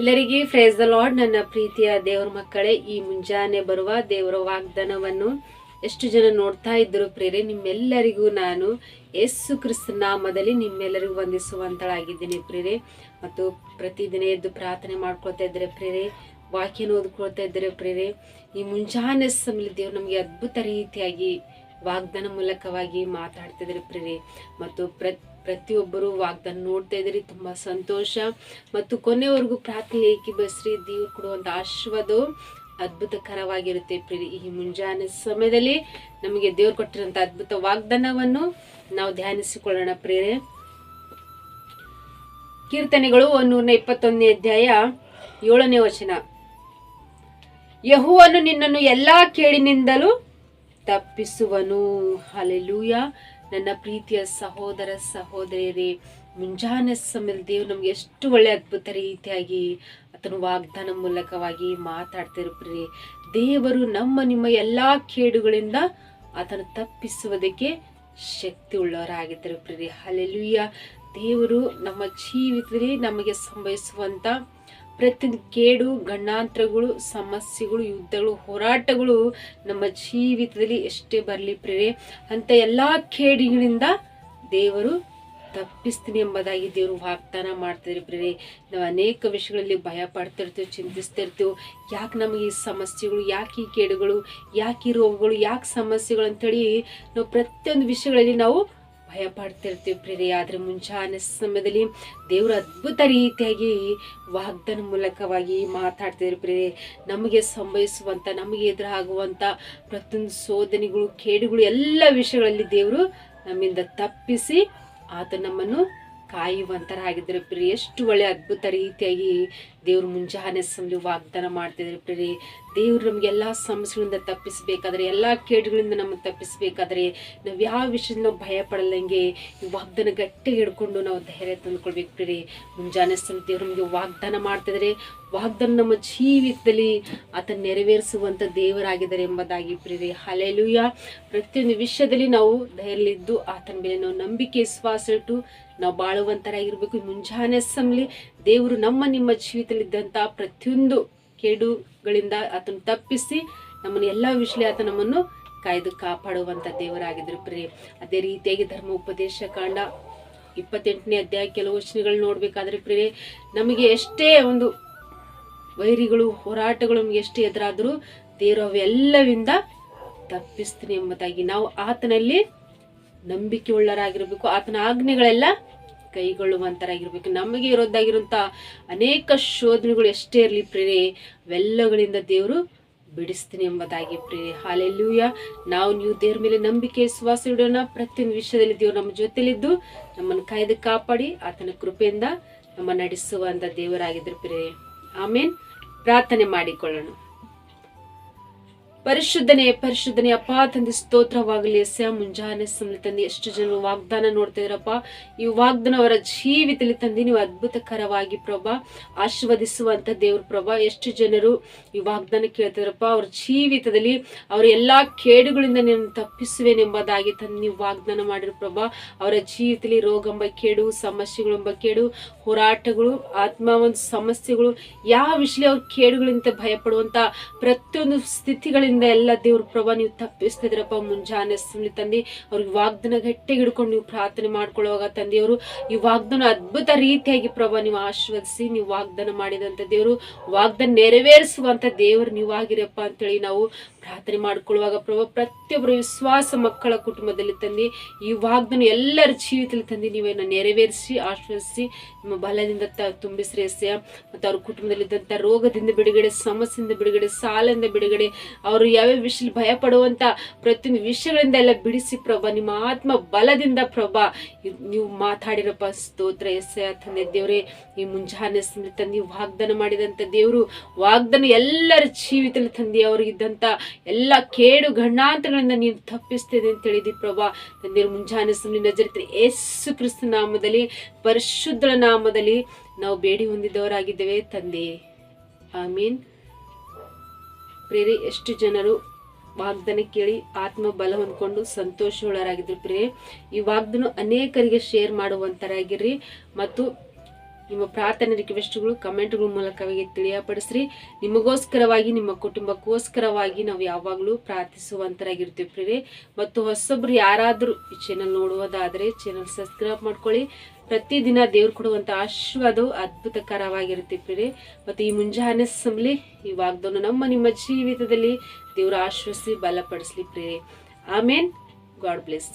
ಎಲ್ಲರಿಗೆ phrase the lord ನನ್ನ ಪ್ರೀತಿಯ ದೇವರ ಮಕ್ಕಳೇ, ಈ ಮುಂಜಾನೆ ಬರುವ ದೇವರ ವಾಗ್ದಾನವನ್ನು ಎಷ್ಟು ಜನ ನೋಡ್ತಾ ಇದ್ದರು ಪ್ರೇರೆ, ನಿಮ್ಮೆಲ್ಲರಿಗೂ ನಾನು ಯೇಸು ಕ್ರಿಸ್ತ ನಾಮದಲ್ಲಿ ನಿಮ್ಮೆಲ್ಲರಿಗೂ ವಂದಿಸುವಂತಳಾಗಿದ್ದೀನಿ ಪ್ರೇರೆ. ಮತ್ತು ಪ್ರತಿದಿನ ಎದ್ದು ಪ್ರಾರ್ಥನೆ ಮಾಡ್ಕೊಳ್ತಾ ಇದ್ದರೆ ಪ್ರೇರೆ, ವಾಕ್ಯನ ಓದ್ಕೊಳ್ತಾ ಇದ್ದರೆ ಪ್ರೇರೆ, ಈ ಮುಂಜಾನೆ ಸಮಯ ದೇವ್ರು ನಮಗೆ ಅದ್ಭುತ ರೀತಿಯಾಗಿ ವಾಗ್ದಾನ ಮೂಲಕವಾಗಿ ಮಾತಾಡ್ತಿದ್ದಾರೆ ಪ್ರೇರೆ. ಮತ್ತು ಪ್ರ ಪ್ರತಿಯೊಬ್ಬರು ವಾಗ್ದಾನ ನೋಡ್ತಾ ಇದ್ದೀರಿ. ತುಂಬ ಸಂತೋಷ. ಮತ್ತು ಕೊನೆವರೆಗೂ ಪ್ರಾರ್ಥನೆ ಏಕಿ ಬಸ್ರಿ ದೇವ್ರು ಕೊಡುವಂಥ ಆಶೀರ್ವಾದವು ಅದ್ಭುತಕರವಾಗಿರುತ್ತೆ ಪ್ರೇರಿ ಈ ಮುಂಜಾನೆ ಸಮಯದಲ್ಲಿ ನಮಗೆ ದೇವ್ರು ಕೊಟ್ಟಿರುವಂಥ ಅದ್ಭುತ ವಾಗ್ದಾನವನ್ನು ನಾವು ಧ್ಯಾನಿಸಿಕೊಳ್ಳೋಣ ಪ್ರೇರೆ ಕೀರ್ತನೆಗಳು ನೂರ ಇಪ್ಪತ್ತೊಂದನೇ ಅಧ್ಯಾಯ ಏಳನೇ ವಚನ. ಯಹುವನು ನಿನ್ನನ್ನು ಎಲ್ಲಾ ಕೇಳಿನಿಂದಲೂ ತಪ್ಪಿಸುವನು. ಹಲೆಲೂಯ ನನ್ನ ಪ್ರೀತಿಯ ಸಹೋದರ ಸಹೋದರಿಯರೇ, ಮುಂಜಾನೆ ಸಮಯದಲ್ಲಿ ದೇವ್ರು ನಮ್ಗೆ ಎಷ್ಟು ಒಳ್ಳೆ ಅದ್ಭುತ ರೀತಿಯಾಗಿ ಆತನ ವಾಗ್ದಾನ ಮೂಲಕವಾಗಿ ಮಾತಾಡ್ತಿರ್ಬ್ರಿ ದೇವರು ನಮ್ಮ, ನಿಮ್ಮ ಎಲ್ಲಾ ಕೇಡುಗಳಿಂದ ಆತನ ತಪ್ಪಿಸುವುದಕ್ಕೆ ಶಕ್ತಿ ಉಳ್ಳವರಾಗಿದ್ದರು ಪ್ರಿಯ ಅಲ್ಲೆಲುಯ್ಯ ದೇವರು ನಮ್ಮ ಜೀವಿತದಲ್ಲಿ ನಮಗೆ ಸಂಭವಿಸುವಂತ ಪ್ರತಿಯೊಂದು ಕೇಡು, ಗಂಡಾಂತರಗಳು, ಸಮಸ್ಯೆಗಳು, ಯುದ್ಧಗಳು, ಹೋರಾಟಗಳು ನಮ್ಮ ಜೀವಿತದಲ್ಲಿ ಎಷ್ಟೇ ಬರಲಿ ಪ್ರೇರೆ ಅಂತ ಎಲ್ಲ ಕೇಡಿಗಳಿಂದ ದೇವರು ತಪ್ಪಿಸ್ತೀನಿ ಎಂಬುದಾಗಿ ದೇವರು ವಾಗ್ದಾನ ಮಾಡ್ತಿದ್ರಿ ಪ್ರೇರೆ ನಾವು ಅನೇಕ ವಿಷಯಗಳಲ್ಲಿ ಭಯ ಪಡ್ತಿರ್ತೀವಿ, ಚಿಂತಿಸ್ತಿರ್ತೀವಿ. ಯಾಕೆ ನಮಗೆ ಈ ಸಮಸ್ಯೆಗಳು, ಯಾಕೆ ಈ ಕೇಡುಗಳು, ಯಾಕೆ ಈ ರೋಗಗಳು, ಯಾಕೆ ಸಮಸ್ಯೆಗಳು ಅಂತೇಳಿ ನಾವು ಪ್ರತಿಯೊಂದು ವಿಷಯಗಳಲ್ಲಿ ನಾವು ಭಯ ಪಡ್ತಿರ್ತೀವಿ ಪ್ರೇರೆ ಆದರೆ ಮುಂಚಾನೆ ಸಮಯದಲ್ಲಿ ದೇವರು ಅದ್ಭುತ ರೀತಿಯಾಗಿ ವಾಗ್ದಾನ ಮೂಲಕವಾಗಿ ಮಾತಾಡ್ತಿದ್ರು ಪ್ರೇರೆ ನಮಗೆ ಸಂಭವಿಸುವಂಥ ನಮಗೆ ಎದುರಾಗುವಂಥ ಪ್ರತಿಯೊಂದು ಶೋಧನೆಗಳು ಕೇಡುಗಳು, ಎಲ್ಲ ವಿಷಯಗಳಲ್ಲಿ ದೇವರು ನಮ್ಮಿಂದ ತಪ್ಪಿಸಿ ಆತ ನಮ್ಮನ್ನು ಕಾಯುವಂತರಾಗಿದ್ದರೆ ಪ್ರಿ ಎಷ್ಟು ಒಳ್ಳೆ ಅದ್ಭುತ ರೀತಿಯಾಗಿ ದೇವ್ರು ಮುಂಜಾನೆ ಸಮಯ ವಾಗ್ದಾನ ಮಾಡ್ತಿದ್ದಾರೆ ಪ್ರಿ ದೇವ್ರು ನಮಗೆಲ್ಲ ಸಮಸ್ಯೆಗಳಿಂದ ತಪ್ಪಿಸಬೇಕಾದ್ರೆ, ಎಲ್ಲ ಕೇಡುಗಳಿಂದ ನಮ್ಮನ್ನು ತಪ್ಪಿಸಬೇಕಾದ್ರೆ, ನಾವು ಯಾವ ವಿಷಯದ ನಾವು ಭಯ ಪಡಲಂಗೆ ಈ ವಾಗ್ದಾನ ಗಟ್ಟಿ ಹಿಡ್ಕೊಂಡು ನಾವು ಧೈರ್ಯ ತಂದುಕೊಳ್ಬೇಕು ಪ್ರಿ ಮುಂಜಾನೆ ಸಮಯ ದೇವ್ರು ನಮಗೆ ವಾಗ್ದಾನ ಮಾಡ್ತಿದ್ರೆ ವಾಗ್ದಾನ ನಮ್ಮ ಜೀವಿತದಲ್ಲಿ ಆತ ನೆರವೇರಿಸುವಂಥ ದೇವರಾಗಿದ್ದಾರೆ ಎಂಬುದಾಗಿ ಪ್ರಿ ಹಲೆಲುಯ ಪ್ರತಿಯೊಂದು ವಿಷಯದಲ್ಲಿ ನಾವು ಧೈರ್ಯಲಿದ್ದು ಆತನ ಮೇಲೆ ನಾವು ನಂಬಿಕೆ, ವಿಶ್ವಾಸ ಇಟ್ಟು ನಾವು ಬಾಳುವಂತರಾಗಿರ್ಬೇಕು. ಮುಂಜಾನೆ ಸಮಲಿ ದೇವರು ನಮ್ಮ ನಿಮ್ಮ ಜೀವಿತದಲ್ಲಿದ್ದಂಥ ಪ್ರತಿಯೊಂದು ಕೇಡುಗಳಿಂದ ಆತನ ತಪ್ಪಿಸಿ ನಮ್ಮನ್ನು ಎಲ್ಲ ವಿಷಯ ಆತ ನಮ್ಮನ್ನು ಕಾಯ್ದು ಕಾಪಾಡುವಂಥ ದೇವರಾಗಿದ್ರು ಪ್ರಿಯ. ಅದೇ ರೀತಿಯಾಗಿ ಧರ್ಮ ಉಪದೇಶ ಕಾಂಡ ಇಪ್ಪತ್ತೆಂಟನೇ ಅಧ್ಯಾಯ ಕೆಲವು ವಚನಗಳು ನೋಡಬೇಕಾದ್ರೆ ಪ್ರೇ ನಮಗೆ ಎಷ್ಟೇ ಒಂದು ವೈರಿಗಳು, ಹೋರಾಟಗಳು ನಮ್ಗೆ ಎಷ್ಟೇ ಎದುರಾದರೂ ದೇವರು ಅವೆಲ್ಲವಿಂದ ತಪ್ಪಿಸ್ತೀನಿ ಎಂಬುದಾಗಿ ನಾವು ಆತನಲ್ಲಿ ನಂಬಿಕೆ ಉಳ್ಳರಾಗಿರ್ಬೇಕು ಆತನ ಆಜ್ಞೆಗಳೆಲ್ಲ ಕೈಗೊಳ್ಳುವಂತರಾಗಿರ್ಬೇಕು. ನಮಗೆ ಇರೋದಾಗಿರುವಂತ ಅನೇಕ ಶೋಧನೆಗಳು ಎಷ್ಟೇ ಇರಲಿ ಪ್ರೇರೆ ಅವೆಲ್ಲಗಳಿಂದ ದೇವರು ಬಿಡಿಸ್ತೀನಿ ಎಂಬುದಾಗಿ ಪ್ರೇರೆ ಹಾಲೆಲ್ಲೂಯ ನಾವು ನೀವು ದೇವ್ರ ಮೇಲೆ ನಂಬಿಕೆ ವಿಶ್ವಾಸ ಇಡೋಣ. ಪ್ರತಿಯೊಂದು ವಿಷಯದಲ್ಲಿ ದೇವರು ನಮ್ಮ ಜೊತೆಲಿದ್ದು, ನಮ್ಮನ್ನು ಕಾಯ್ದು ಕಾಪಾಡಿ, ಆತನ ಕೃಪೆಯಿಂದ ನಮ್ಮ ನಡೆಸುವಂತ ದೇವರಾಗಿದ್ರು ಪ್ರೇರೆ ಆಮೇನ್ ಪ್ರಾರ್ಥನೆ ಮಾಡಿಕೊಳ್ಳೋಣ. ಪರಿಶುದ್ಧನೆ, ಪರಿಶುದ್ಧನೇ, ಅಪ್ಪ, ತಂದೆ, ಸ್ತೋತ್ರವಾಗಲಿ. ಎಸ್ಯ ಮುಂಜಾನೆ ಸಮಯ ತಂದೆ, ಎಷ್ಟು ಜನರು ವಾಗ್ದಾನ ನೋಡ್ತಾ ಇದ್ರಪ್ಪ. ಈ ವಾಗ್ದಾನ ಅವರ ಜೀವಿತದಲ್ಲಿ ತಂದೆ, ನೀವು ಅದ್ಭುತಕರವಾಗಿ ಪ್ರಭಾ, ಆಶೀರ್ವದಿಸುವಂತ ದೇವ್ರ ಪ್ರಭಾ. ಎಷ್ಟು ಜನರು ಈ ವಾಗ್ದಾನ ಕೇಳ್ತಿದ್ರಪ್ಪ ಅವ್ರ ಜೀವಿತದಲ್ಲಿ ಅವರ ಎಲ್ಲಾ ಕೇಡುಗಳಿಂದ ನೀನು ತಪ್ಪಿಸುವೆನೆಂಬುದಾಗಿ ತಂದು ನೀವು ವಾಗ್ದಾನ ಮಾಡಿರೋ ಪ್ರಭಾ. ಅವರ ಜೀವಿತದಲ್ಲಿ ರೋಗ ಎಂಬ ಕೇಡು ಸಮಸ್ಯೆಗಳೆಂಬ ಕೇಡು, ಹೋರಾಟಗಳು, ಆತ್ಮ ಒಂದು ಸಮಸ್ಯೆಗಳು, ಯಾವ ವಿಷಯ ಅವ್ರ ಕೇಡುಗಳಿಂದ ಭಯಪಡುವಂತ ಪ್ರತಿಯೊಂದು ಸ್ಥಿತಿಗಳಿಂದ ಎಲ್ಲ ದೇವ್ರ ಪ್ರಭಾ ನೀವು ತಪ್ಪಿಸ್ತಿದ್ರಪ್ಪ ಮುಂಜಾನೆ ಸುಮ್ಮನೆ ತಂದೆ. ಅವ್ರಿಗೆ ವಾಗ್ದನ ಗಟ್ಟಿಗೆ ಹಿಡ್ಕೊಂಡು ನೀವು ಪ್ರಾರ್ಥನೆ ಮಾಡ್ಕೊಳ್ಳುವಾಗ ತಂದೆಯವರು, ಈ ವಾಗ್ದನ ಅದ್ಭುತ ರೀತಿಯಾಗಿ ಪ್ರಭಾ ನೀವು ಆಶೀರ್ವದಿಸಿ, ನೀವು ವಾಗ್ದಾನ ಮಾಡಿದಂತ ದೇವರು, ವಾಗ್ದಾನ ನೆರವೇರಿಸುವಂತ ದೇವರು ನೀವು ಆಗಿರಪ್ಪ ಅಂತೇಳಿ ನಾವು ಪ್ರಾರ್ಥನೆ ಮಾಡ್ಕೊಳ್ಳುವಾಗ ಪ್ರಭಾ ಪ್ರತಿಯೊಬ್ಬರು ವಿಶ್ವಾಸ ಮಕ್ಕಳ ಕುಟುಂಬದಲ್ಲಿ ತಂದು, ಈ ವಾಗ್ದನ ಎಲ್ಲರ ಜೀವಿತದಲ್ಲಿ ತಂದು ನೀವೇನ ನೆರವೇರಿಸಿ ಆಶ್ವಸಿಸಿ ನಿಮ್ಮ ಬಲದಿಂದ ತ ತುಂಬಿಸ್ರಿ ಎಸ್ಯ ಮತ್ತು ಅವ್ರ ಕುಟುಂಬದಲ್ಲಿದ್ದಂಥ ರೋಗದಿಂದ ಬಿಡುಗಡೆ, ಸಮಸ್ಯೆಯಿಂದ ಬಿಡುಗಡೆ, ಸಾಲದಿಂದ ಬಿಡುಗಡೆ, ಅವರು ಯಾವ್ಯಾವ ವಿಷಯ ಭಯ ಪಡುವಂತ ಪ್ರತಿಯೊಂದು ವಿಷಯಗಳಿಂದ ಎಲ್ಲ ಬಿಡಿಸಿ ಪ್ರಭಾ, ನಿಮ್ಮ ಆತ್ಮ ಬಲದಿಂದ ಪ್ರಭಾ ನೀವು ಮಾತಾಡಿರಪ್ಪ ಸ್ತೋತ್ರ ಎಸ್ ತಂದೆ ದೇವರೇ, ಈ ಮುಂಜಾನೆ ಸ್ಮೃತ ನೀವು ವಾಗ್ದಾನ ಮಾಡಿದಂಥ ದೇವರು, ವಾಗ್ದಾನ ಎಲ್ಲರ ಜೀವಿತದಲ್ಲಿ ತಂದೆ ಅವ್ರಿಗಿದ್ದಂಥ ಎಲ್ಲ ಕೇಡು ಗಂಡಾಂತರಗಳಿಂದ ನೀನು ತಪ್ಪಿಸ್ತಿದೆ ಅಂತ ಹೇಳಿದಿ ಪ್ರಭಾ. ತಂದೆ ಮುಂಜಾನೆ ಸಮಯ ನಜರಿತ ಯೇಸು ಕ್ರಿಸ್ತ ನಾಮದಲ್ಲಿ ಪರಿಶುದ್ಧ ನಾಮದಲ್ಲಿ ನಾವು ಬೇಡಿ ಹೊಂದಿದವರಾಗಿದ್ದೇವೆ ತಂದೆ. ಆಮೀನ್. ಪ್ರೇರೆ, ಎಷ್ಟು ಜನರು ವಾಗ್ದಾನ ಕೇಳಿ ಆತ್ಮ ಬಲ ಹೊಂದ್ಕೊಂಡು ಸಂತೋಷವುಳ್ಳರಾಗಿದ್ರು ಪ್ರೇರೆ. ಈ ವಾಗ್ದಾನ ಅನೇಕರಿಗೆ ಶೇರ್ ಮಾಡುವಂತರಾಗಿರ್ರಿ. ಮತ್ತು ನಿಮ್ಮ ಪ್ರಾರ್ಥನೆ ರಿಕ್ವೆಸ್ಟ್ಗಳು ಕಮೆಂಟ್ಗಳ ಮೂಲಕವಾಗಿ ತಿಳಿಯಪಡಿಸ್ರಿ. ನಿಮಗೋಸ್ಕರವಾಗಿ, ನಿಮ್ಮ ಕುಟುಂಬಕ್ಕೋಸ್ಕರವಾಗಿ ನಾವು ಯಾವಾಗಲೂ ಪ್ರಾರ್ಥಿಸುವಂತರಾಗಿರ್ತೀವಿ ಪ್ರೇರೆ. ಮತ್ತು ಹೊಸೊಬ್ರು ಯಾರಾದರೂ ಈ ಚಾನಲ್ ನೋಡುವುದಾದರೆ ಚಾನಲ್ ಸಬ್ಸ್ಕ್ರೈಬ್ ಮಾಡ್ಕೊಳ್ಳಿ. ಪ್ರತಿದಿನ ದೇವ್ರು ಕೊಡುವಂಥ ಆಶೀರ್ವಾದವು ಅದ್ಭುತಕರವಾಗಿರುತ್ತೆ ಪ್ರೇ ಮತ್ತು ಈ ಮುಂಜಾನೆ ಸಮಲಿ ಈ ವಾಗ್ದಾನ ನಮ್ಮ ನಿಮ್ಮ ಜೀವಿತದಲ್ಲಿ ದೇವರ ಆಶ್ವಸಿ ಬಲಪಡಿಸ್ಲಿ ಪ್ರೇ ಆಮೇನ್ ಗಾಡ್ ಬ್ಲೆಸ್.